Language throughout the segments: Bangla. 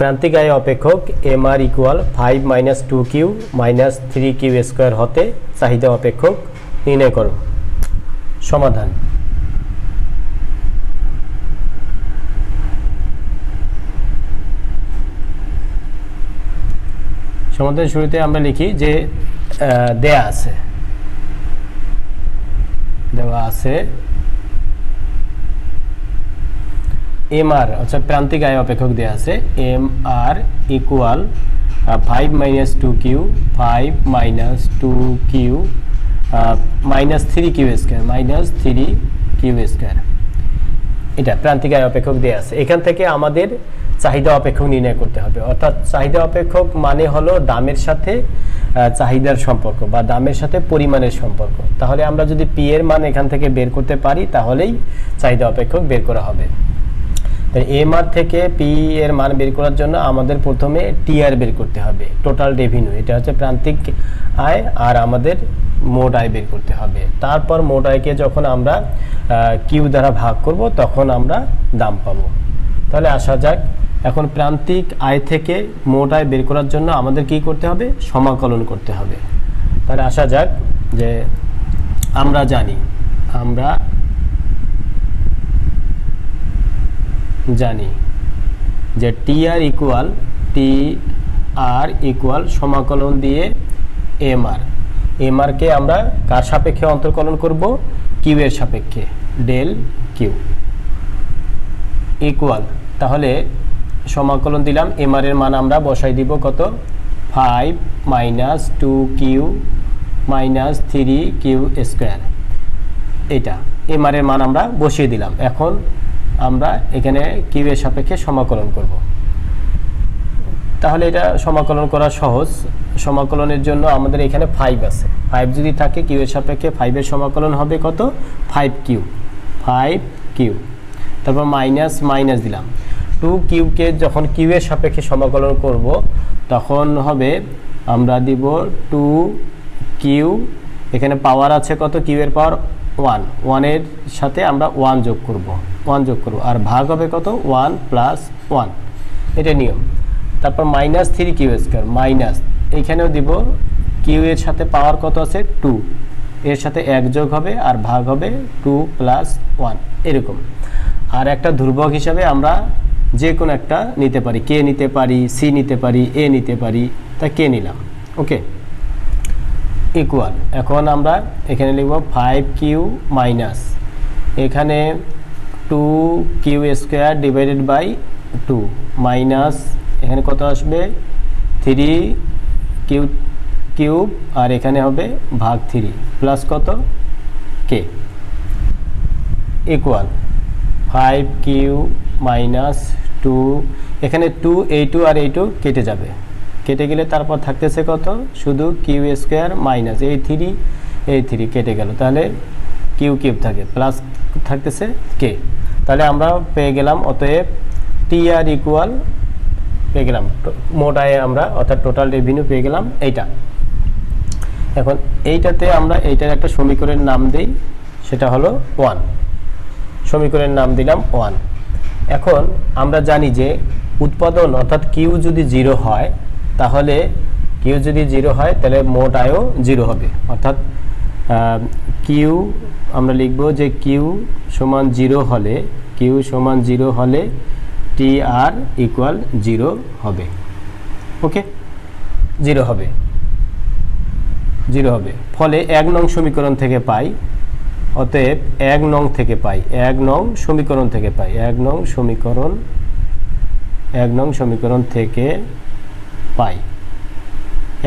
প্রান্তিক আয় অপেক্ষক M R equal five minus two Q minus three Q square হতে চাহিদা অপেক্ষক নির্ণয় করো। সমাধান। সমাধানের শুরুতে আমরা লিখি যে দেয়া আছে। দেওয়া আছে এম আর অর্থাৎ প্রান্তিক আয় অপেক্ষক দেওয়া আছে M R equal five minus two Q five minus two Q minus three Q square minus three Q square এটা প্রান্তিক আয় অপেক্ষক দেওয়া আছে। এখান থেকে আমাদের চাহিদা অপেক্ষক নির্ণয় করতে হবে। অর্থাৎ চাহিদা অপেক্ষক মানে হলো দামের সাথে চাহিদার সম্পর্ক বা দামের সাথে পরিমাণের সম্পর্ক। তাহলে আমরা যদি পি এর মান এখান থেকে বের করতে পারি, তাহলেই চাহিদা অপেক্ষক বের করা হবে। এম আর থেকে পি এর মান বের করার জন্য আমাদের প্রথমে টিআর বের করতে হবে টোটাল রেভিনিউ এটা হচ্ছে প্রান্তিক আয় আর আমাদের মোট আয় বের করতে হবে। তারপর মোট আয়কে যখন আমরা কিউ দ্বারা ভাগ করব, তখন আমরা দাম পাবো। তাহলে আসা যাক, এখন প্রান্তিক আয় থেকে মোট আয় বের করার জন্য আমাদের কি করতে হবে? সমাকলন করতে হবে। তাহলে আসা যাক যে আমরা জানি, আমরা জানি যে টি আর ইকুয়াল টি আর ইকুয়াল সমাকলন দিয়ে এম আর এম আরকে আমরা কার সাপেক্ষে অন্তর্কলন করব? কিউ এর সাপেক্ষে ডেল কিউ ইকুয়াল তাহলে সমাকলন দিলাম এম আর এর মান আমরা বসাই দিব কত? Five minus two Q minus three Q square এটা এম আর এর মান আমরা বসিয়ে দিলাম। এখন আমরা এখানে কিউ এর সাপেক্ষে সমাকলন করব। তাহলে এটা সমাকলন করা সহজ। সমাকলনের জন্য আমাদের এখানে ফাইভ আছে। ফাইভ যদি থাকে কিউ এর সাপেক্ষে ফাইভের সমাকলন হবে কত? ফাইভ কিউ ফাইভ কিউ তারপর মাইনাস মাইনাস দিলাম। টু কিউকে যখন কিউ এর সাপেক্ষে সমাকলন করব, তখন হবে আমরা দিব টু কিউ এখানে পাওয়ার আছে কত? কিউ এর পাওয়ার ওয়ান, ওয়ানের সাথে আমরা ওয়ান যোগ করব। ওয়ান যোগ করব। আর ভাগ হবে কত? One plus one. এটা নিয়ম। তারপর minus three Q square, minus. এইখানেও দিব, কিউ এর সাথে পাওয়ার কত আছে? টু। এর সাথে এক যোগ হবে আর ভাগ হবে টু প্লাস ওয়ান। এরকম। আর একটা ধ্রুবক হিসাবে আমরা যে কোনো একটা নিতে পারি। কে নিতে পারি? সি নিতে পারি? এ নিতে পারি। তা কে নিলাম? ওকে? ইকুয়াল এখন আমরা এখানে লিখব ফাইভ কিউ মাইনাস এখানে two Q square divided by two minus এখানে কত আসবে? থ্রি কিউ কিউব আর এখানে হবে ভাগ থ্রি প্লাস কত? K equal five Q minus two এখানে টু এই টু আর এই টু কেটে যাবে। কেটে গেলে তারপর থাকতেছে কত? শুধু কিউ স্কোয়ার মাইনাস, এই থ্রি এই থ্রি কেটে গেল। তাহলে কিউ কিউব থাকে, প্লাস থাকতেছে কে? তাহলে আমরা পেয়ে গেলাম, অতএব টি আর ইকুয়াল, পেয়ে গেলাম, টো- মোট আয়ে আমরা, অর্থাৎ টোটাল রেভিনিউ পেয়ে গেলাম এইটা। এখন এইটাতে আমরা এইটার একটা সমীকরণের নাম দেই, সেটা হলো ওয়ান। সমীকরণের নাম দিলাম ওয়ান। এখন আমরা জানি যে উৎপাদন, অর্থাৎ কিউ যদি জিরো হয় তাহলে কিউ যদি জিরো হয়, তাহলে মোট আয়ও জিরো হবে। অর্থাৎ কিউ আমরা লিখব যে কিউ সমান জিরো হলে কিউ সমান জিরো হলে টি আর ইকুয়াল জিরো হবে। ওকে জিরো হবে। জিরো হবে। ফলে এক নং সমীকরণ থেকে পাই, অতএব এক নং থেকে পাই, এক নং সমীকরণ থেকে পাই, এক নং সমীকরণ, এক নং সমীকরণ থেকে পাই।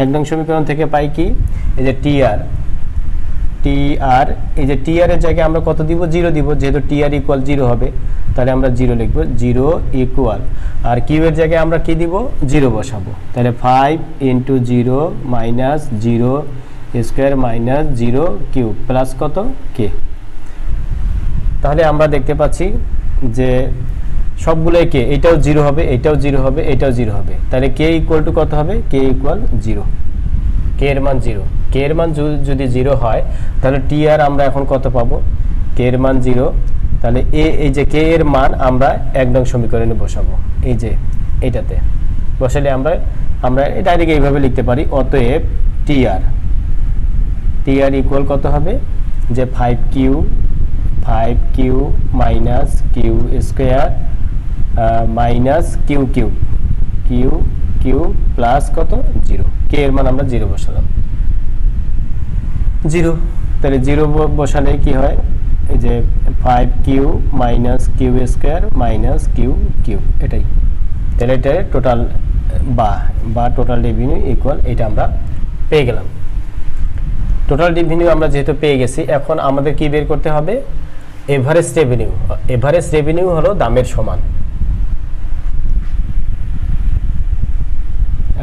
এক নং সমীকরণ থেকে পাই কি? এই যে টি আর টি আর এই যে টি আর এর জায়গায় আমরা কত দিব? জিরো দিব। যেহেতু টি আর ইকুয়াল জিরো হবে, তাহলে আমরা জিরো লিখব। জিরো ইকুয়াল আর কিউ জায়গায় আমরা কি দিব? জিরো বসাবো। তাহলে five into zero minus zero square minus zero Q plus কত? কে তাহলে আমরা দেখতে পাচ্ছি যে সবগুলোই কে এটাও জিরো হবে, এটাও জিরো হবে, এটাও জিরো হবে। তাহলে কে ইকুয়াল টু কত হবে? কে ইকুয়াল জিরো কে এর মান জিরো কে এর মান যদি জিরো হয়, তাহলে টি আর আমরা এখন কত পাবো? কে এর মান জিরো তাহলে এ এই যে কে এর মান, আমরা এক নং সমীকরণে বসাবো। এই যে এটাতে। বসালে আমরা আমরা ডাইরেক্ট এইভাবে লিখতে পারি, অতএব টি আর টি আর ইকুয়াল কত হবে? যে five Q five Q minus Q square minus Q Q Q Q plus কত? জিরো কে এর মান আমরা জিরো বসালাম। জিরো তাহলে জিরো বসালে কি হয়? এই যে five Q minus Q square minus Q Q এটাই। তাহলে এটা টোটাল বা বা টোটাল রেভিনিউ ইকুয়াল এটা আমরা পেয়ে গেলাম। টোটাল রেভিনিউ আমরা যেহেতু পেয়ে গেছি এখন আমাদের কি বের করতে হবে? এভারেজ রেভিনিউ এভারেজ রেভিনিউ হলো দামের সমান।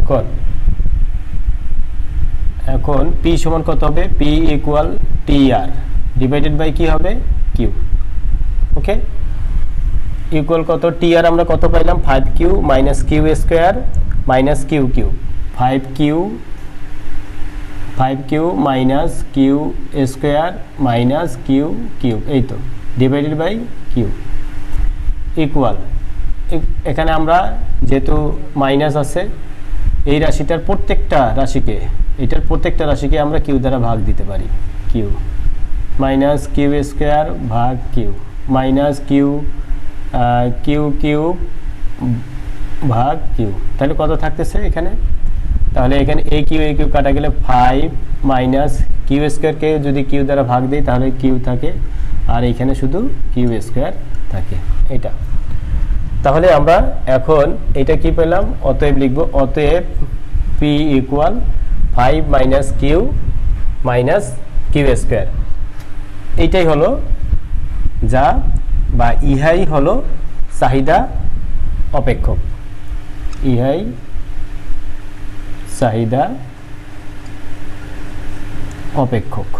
এখন এখন পি সমান কত হবে? P equal T R divided by কি হবে? কিউ ওকে ইকুয়াল কত? টি আর আমরা কত পাইলাম? Five Q minus Q square minus Q Q five Q five Q minus Q square minus Q Q এই তো ডিভাইডেড বাই কিউ ইকুয়াল এখানে আমরা যেহেতু মাইনাস আছে এই রাশিটার প্রত্যেকটা রাশিকে, এটার প্রত্যেকটা রাশিকে আমরা কিউ দ্বারা ভাগ দিতে পারি। কিউ। মাইনাস কিউ স্কোয়ার ভাগ Q. Minus Q Q Q ভাগ কিউ। তাহলে কত থাকতেছে এখানে? তাহলে এখানে এ কিউ এ কিউ কাটা গেলে ফাইভ মাইনাস কিউ স্কোয়ারকে যদি কিউ দ্বারা ভাগ দিই, তাহলে কিউ থাকে। আর এখানে শুধু কিউ স্কোয়ার থাকে। এটা। তাহলে আমরা এখন এটা কি পেলাম? অতএব লিখব অতএব P equal five minus Q minus Q square এইটাই হলো যা বা ইহাই হলো চাহিদা অপেক্ষক। ইহাই চাহিদা অপেক্ষক।